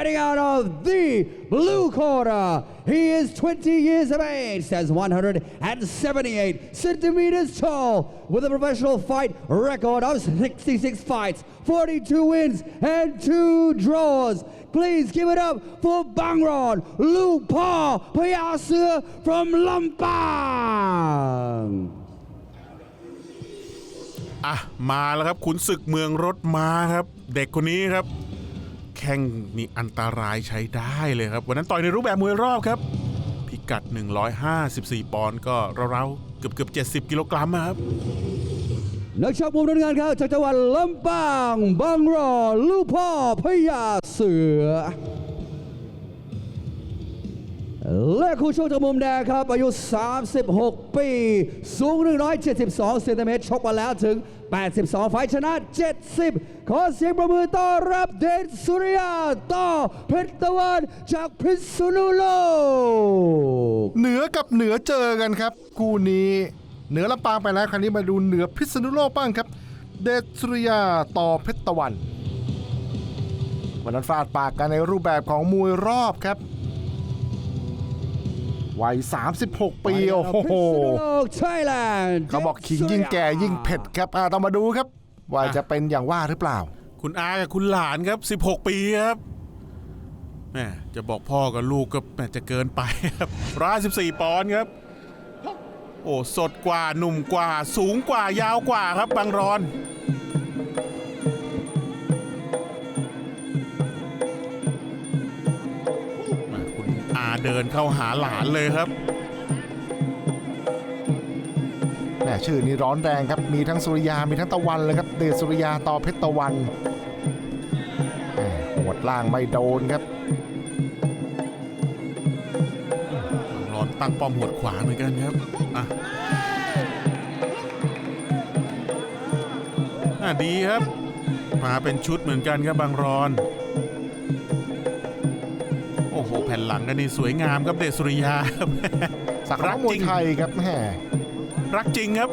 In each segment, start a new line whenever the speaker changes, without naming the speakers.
Fighting out of the blue corner, he is 20 years of age, stands 178 centimeters tall, with a professional fight record of 66 fights, 42 wins, and 2 draws. Please give it up for Bangron, Luke Paul Payasur from Lampang.
อ่ะมาแล้วครับขุนศึกเมืองรถม้าครับ เด็กคนนี้ครับ แข่งนี่อันตรายใช้ได้เลยครับ วันนั้นต่อยในรูปแบบมวยรอบครับ พิกัด 154 ปอนด์ก็ราวๆเกือบเกือบ70 กิโลกรัมอะครับ
นักชกมุมน้ำเงินครับจากจังหวัดลำปางบางรอลูกพ่อพญาเสือ และคู่ชกจากมุมแดงครับ อายุ 36 ปี สูง 172เซนติเมตรชกมาแล้วถึง 82 ไฟชนะ 70 ขอเสียงประมือต้อนรับเดชสุริยาต่อเพชรตะวันจากพิษณุโลก
เหนือกับเหนือเจอกันครับ คู่นี้เหนือลำปางไปแล้วคราวนี้มาดูเหนือพิษณุโลกบ้างครับ เดชสุริยาต่อเพชรตะวันวันนั้นฟาดปากกันในรูปแบบของมวยรอบครับ วัย 36 ปี โอ้โห
พิษณุโลกไทยแลนด์
เขาบอกขิงยิ่งแก่ยิ่งเผ็ดครับอ่าต้องมาดูครับ ว่าจะเป็นอย่างว่าหรือเปล่า
คุณอากับคุณหลานครับ 16 ปีครับแหมจะบอกพ่อกับลูกก็แหมจะเกินไปครับร้อยสิบสี่ปอนด์ครับ โอ้ สดกว่าหนุ่มกว่า สูงกว่ายาวกว่าครับบางรอน เดินเข้าหาหลานเลยครับ
แม่ชื่อนี้ร้อนแรงครับ มีทั้งสุริยา มีทั้งตะวันเลยครับ เดชสุริยาต่อเพชรตะวันแหม่หัวดล่างไม่โดนครับ
บางรอนตั้งป้อมหัวดขวาเหมือนกันครับอะอะดีครับ มาเป็นชุดเหมือนกันครับบางรอน โอ้โหแผ่นหลังกันนี่สวยงามครับเดชสุริยาครับ
สักรักมวยไทยครับแหม
รักจริงครับ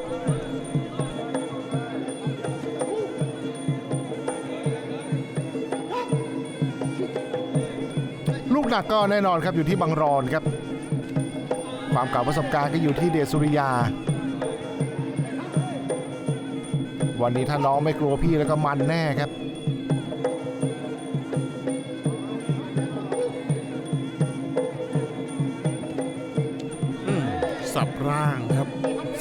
ลูกหนักก็แน่นอนครับอยู่ที่บังรอนครับ ความเก่าประสบการณ์ก็อยู่ที่เดชสุริยา วันนี้ถ้าน้องไม่กลัวพี่แล้วก็มันแน่ครับ
สับร่างครับ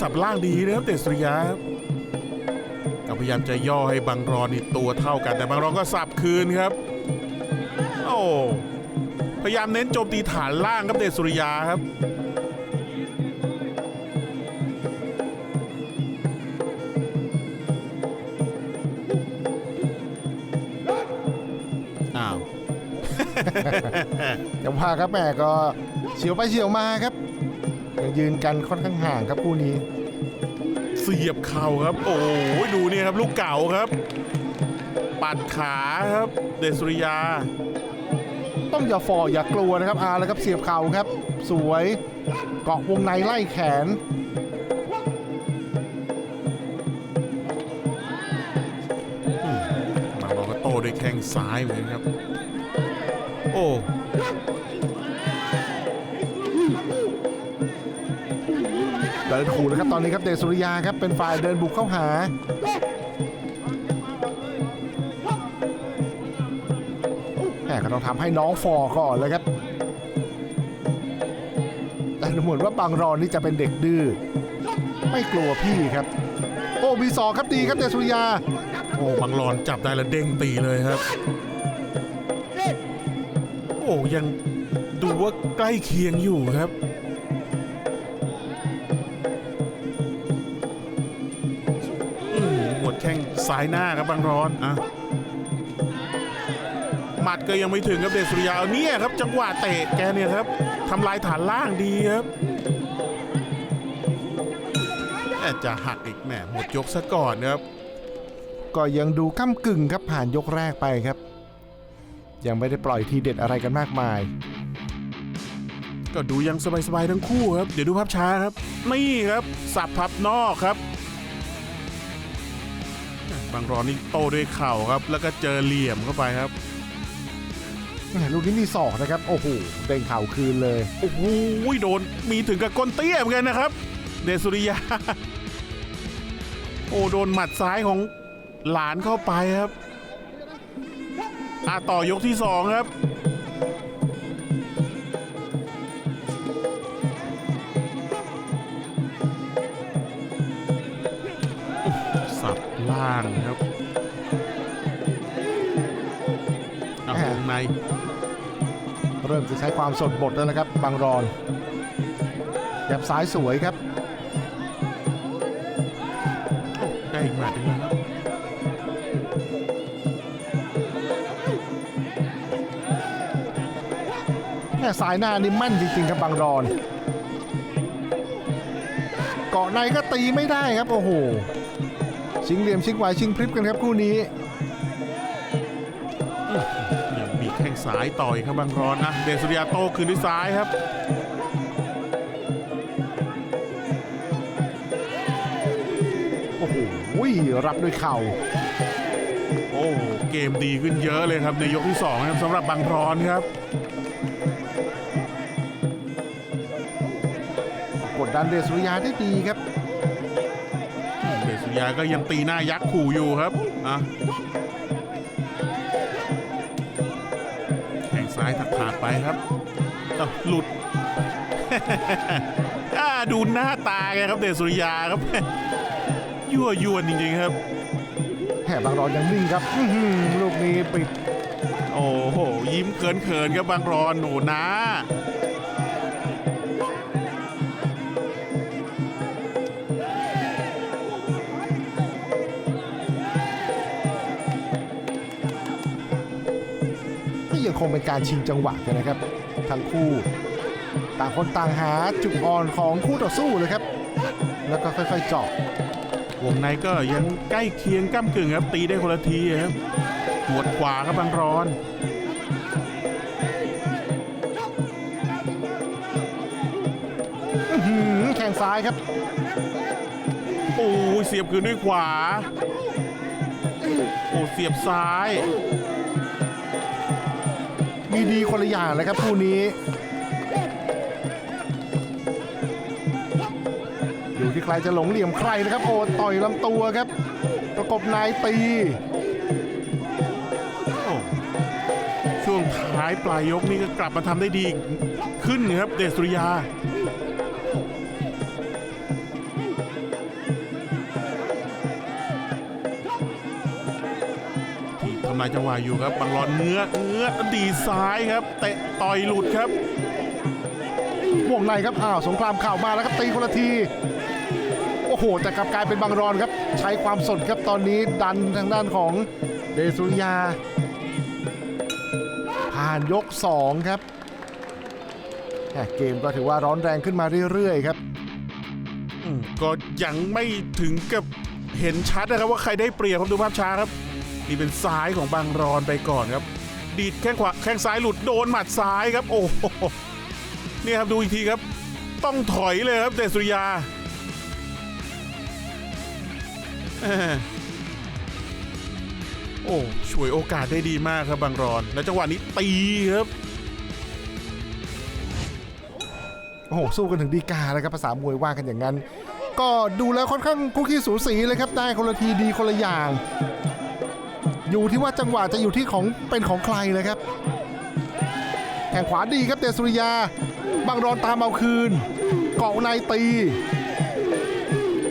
สับร่างดีนะครับเดชสุริยาครับก็พยายามจะย่อให้บางรอนนี่ตัวเท่ากันแต่บางรอนก็สับคืนครับ โอ้พยายามเน้นโจมตีฐานล่างครับเดชสุริยาครับ อ้าว
แต่ว่าครับแม่ก็เฉียวไปเฉียวมาครับ ยังยืนกันค่อนข้างห่างครับคู่นี้
เสียบเข่าครับ โอ้ยดูนี่ครับลูกเก่าครับ ปัดขาครับ เดชสุริยา
ต้องอย่าฝ่ออย่ากลัวนะครับอาแล้วครับเสียบเข่าครับ สวยเกาะวงในไล่แขน
บางรอนก็โต้ด้วยแข้งซ้ายเหมือนกันครับ โอ้
เดินขู่แล้วครับตอนนี้ครับเดชสุริยาครับเป็นฝ่ายเดินบุกเข้าหาแหมก็ต้องทำให้น้องฟอก่อนเลยครับแต่เหมือนว่าบางรอนนี่จะเป็นเด็กดื้อไม่กลัวพี่ครับ โอ้มีสองครับดีครับเดชสุริยา
โอ้บางรอนจับได้แล้วเด้งตีเลยครับ โอ้ยังดูว่าใกล้เคียงอยู่ครับ ดแข้งซ้ายหน้าครับบางรอนอะหมัดก็ยังไม่ถึงครับเดชสุริยาเนี่ยครับ จังหวะเตะแกเนี่ยครับทำลายฐานล่างดีครับแม่จะหักอีกแหมหมดยกซะก่อนครับ
ก็ยังดูก้ากึ่งครับผ่านยกแรกไปครับ ยังไม่ได้ปล่อยทีเด็ดอะไรกันมากมาย
ก็ดูยังสบายๆทั้งคู่ครับ เดี๋ยวดูภาพช้าครับ นี่ครับสับพับนอกครับ บางรอนนี่โตด้วยเข่าครับ แล้วก็เจอเหลี่ยมเข้าไปครับ
แหม่ลูกนี้มีศอกนะครับ โอ้โหเด้งเข่าคืนเลย
โอ้โหโดนมีถึงกับก้นเตี้ยเหมือนกันนะครับ เดชสุริยา โอ้โดนหมัดซ้ายของหลานเข้าไปครับอาต่อยกที่สองครับ ใน
เริ่มจะใช้ความสดบทแล้วนะครับบางรอนยับซ้ายสวยครับ
ได้อีกหมัดหนึงแล้วครับ
แม่สายหน้านี่แมั่นจริงๆครับบางรอนเกาะในก็ตีไม่ได้ครับโอ้โหชิงเหลี่ยมชิงไหวชิงพริบกันครับคู่นี้
ข้งซ้ายต่อยครับบางร้อนนะเดชสุริยาโต้คืนด้วยซ้ายครับ
โอ้โหรับด้วยเข่า
โอ้เกมดีขึ้นเยอะเลยครับในยกที่2นะครับสำหรับบางร้อนครับ
กดดันเดชสุริยาได้ดีครับ
เดชสุริยาก็ยังตีหน้ายักษ์ขู่อยู่ครับอะ ซ้ายถักขาดไปครับหลุดดูหน้าตาไงครับเดชสุริยาครับ ยั่วยวนจริงๆครับ
แหมบางรอนยังนิ่งครับลูกนี้ปิด
โอ้โห ยิ้มเขินๆครับบางรอนหนูน
คงเป็นการชิงจังหวะกันนะครับทั้งคู่ ต่างคนต่างหาจุดอ่อนของคู่ต่อสู้เลยครับ แล้วก็ค่อยๆเจาะ
วงในก็ยังใกล้เคียงก้ากึ่งครับ ตีได้คนละทีครับหัวดขวาครับบางรอน
อื้อหือแข้งซ้ายครับ
โอ้เสียบคืนด้วยขวา โอ้เสียบซ้าย
มีดีคนละอย่างเลยครับคู่นี้ อยู่ที่ใครจะหลงเหลี่ยมใครนะครับ โอ้ต่อยลำตัวครับ ประกบนายตี
ช่วงท้ายปลายยกนี่ก็กลับมาทำได้ดีขึ้นครับเดชสุริยาำลายจังหวะอยู่ครับบางรอนเนื้อเนื้อดีซ้ายครับ เตะต่อยหลุดครับ
วงในครับอ้าวสงครามข่าวมาแล้วครับตีคนละทีโอ้โหแต่กลับกลายเป็นบางรอนครับ ใช้ความสดครับตอนนี้ดันทางด้านของเดชสุริยา ผ่านยก 2 ครับแหม่เกมก็ถือว่าร้อนแรงขึ้นมาเรื่อยๆครับ
อืมก็ยังไม่ถึงกับเห็นชัดนะครับว่าใครได้เปรียบครับดูภาพช้าครับ นี่เป็นซ้ายของบางรอนไปก่อนครับ ดีดแข้งขวาแข้งซ้ายหลุดโดนหมัดซ้ายครับ โอ้โหนี่ครับดูอีกทีครับ ต้องถอยเลยครับเดชสุริยาโอ้ช่วยโอกาสได้ดีมากครับบางรอน แล้วจังหวะนี้ตีครับ
โอ้โห สู้กันถึงดีกาเลยครับภาษามวยว่ากันอย่างนั้น ก็ดูแล้วค่อนข้างคุกกี้สูสีเลยครับ ได้คนละทีดีคนละอย่าง อยู่ที่ว่าจังหวะจะอยู่ที่ของเป็นของใครเลยครับแข่งขวาดีครับเดชสุริยาบางรอนตามเอาคืนเกาะในตี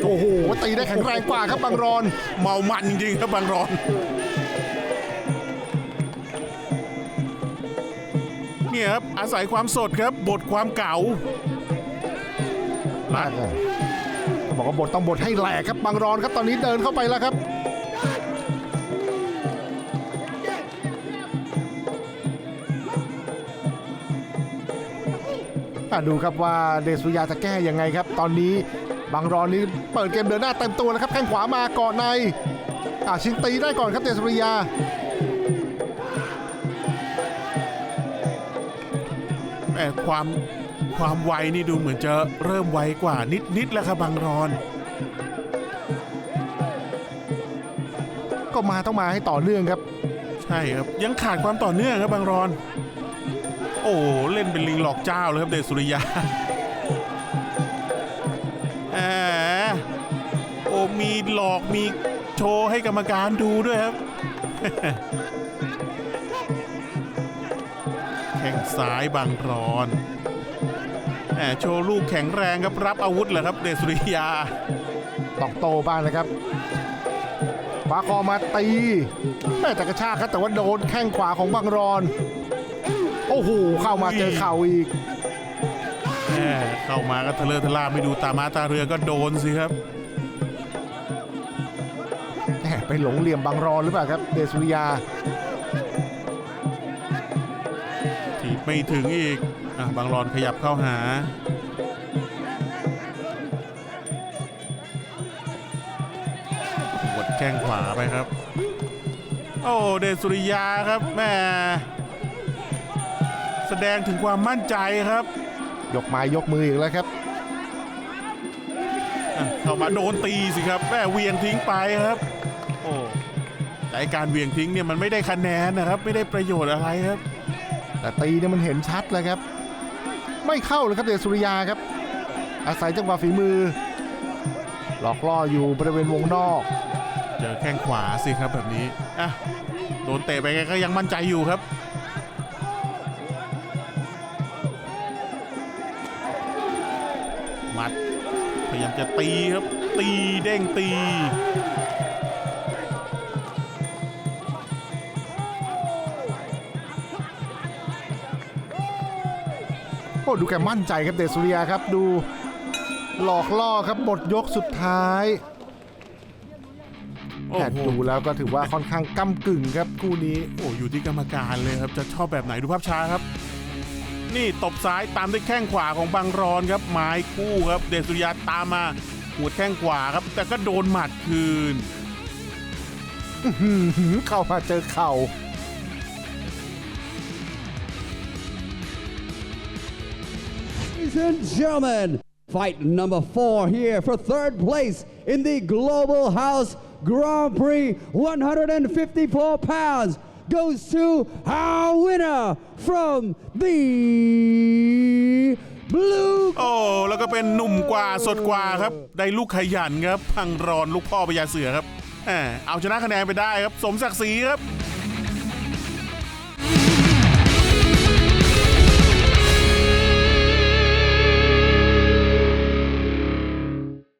โอ้โหตีได้แข็งแรงกว่าครับบางรอน
เมามันจริงๆครับบางรอน เนี่ยครับอาศัยความสดครับบทความเก่า
มากเลยเขาบอกว่าบทต้องบทให้แหลกครับบางรอนครับตอนนี้เดินเข้าไปแล้วครับ ดูครับว่าเดชสุริยาจะแก้ยังไงครับ ตอนนี้บางรอนนี้เปิดเกมเดินหน้าเต็มตัวแล้วครับแข้งขวามาเกาะในอะชิงตีได้ก่อนครับเดชสุริยา
แต่ความความไวนี่ดูเหมือนจะเริ่มไวกว่านิดนิดๆแล้วครับบางรอน
ก็มาต้องมาให้ต่อเนื่องครับ
ใช่ครับยังขาดความต่อเนื่องครับบางรอน โอ้เล่นเป็นลิงหลอกเจ้าเลยครับเดชสุริยาแหมโอ้มีหลอกมีโชว์ให้กรรมการดูด้วยครับ แข้งซ้ายบังรอนแหมโชว์ลูกแข็งแรงครับรับอาวุธเหรอครับ เดชสุริยา
ต้องโตบ้างนะครับขวาคอมาตี แม่แต่กระชากครับแต่ว่าโดนแข้งขวาของบังรอน โอ้โหเข้ามาเจอเข่าอีก
แหมเข้ามาก็ทะเลอะทะล่าไม่ดูตามาตาเรือก็โดนสิครับ
แหมไปหลงเหลี่ยมบังรอนหรือเปล่าครับ เดชสุริยา
ถีบไม่ถึงอีกอะบางรอนขยับเข้าหาหวดแข้งขวาไปครับ โอ้ เดชสุริยาครับแหม่แสดงถึงความมั่นใจครับ
ยกไม้ยกมืออีกแล้วครับ
อะเข้ามาโดนตีสิครับแม่เหวียงทิ้งไปครับ โอ้แต่ไอ้การเหวียงทิ้งเนี่ยมันไม่ได้คะแนนนะครับ ไม่ได้ประโยชน์อะไรครับ
แต่ตีเนี่ยมันเห็นชัดเลยครับ ไม่เข้าเลยครับเดชสุริยาครับ อาศัยจังหวะฝีมือ หลอกล่ออยู่บริเวณวงนอก
เจอแข้งขวาสิครับแบบนี้อะโดนเตะไปแกก็ยังมั่นใจอยู่ครับ จะตีครับ ตีเด้งตี
โอ้ดูแกมั่นใจครับเดชสุริยาครับดูหลอกล่อครับหมดยกสุดท้าย
โอ้
แผ
โห
ดูแล้วก็ถือว่าค่อนข้างก้ากึ่งครับคู่นี้
โอ้อยู่ที่กรรมการเลยครับจะชอบแบบไหนดูภาพช้าครับ นี่ตบซ้ายตามด้วยแข้งขวาของบางรอนครับไม้คู่ครับ เดชสุริยาตามมาหัวดแข้งขวาครับ แต่ก็โดนหมัดคืน
หืมเข้ามาเจอเข่า
Ladies and gentlemen, fight number four here for third place in the Global House Grand Prix 154 pounds goes to our winner from the blue
โอ้แล้วก็เป็นหนุ่มกว่าสดกว่าครับ ได้ลูกขยันครับ พังรอนลูกพ่อพญาเสือครับแหมเอาชนะคะแนนไปได้ครับ สมศักดิ์ศรีครับ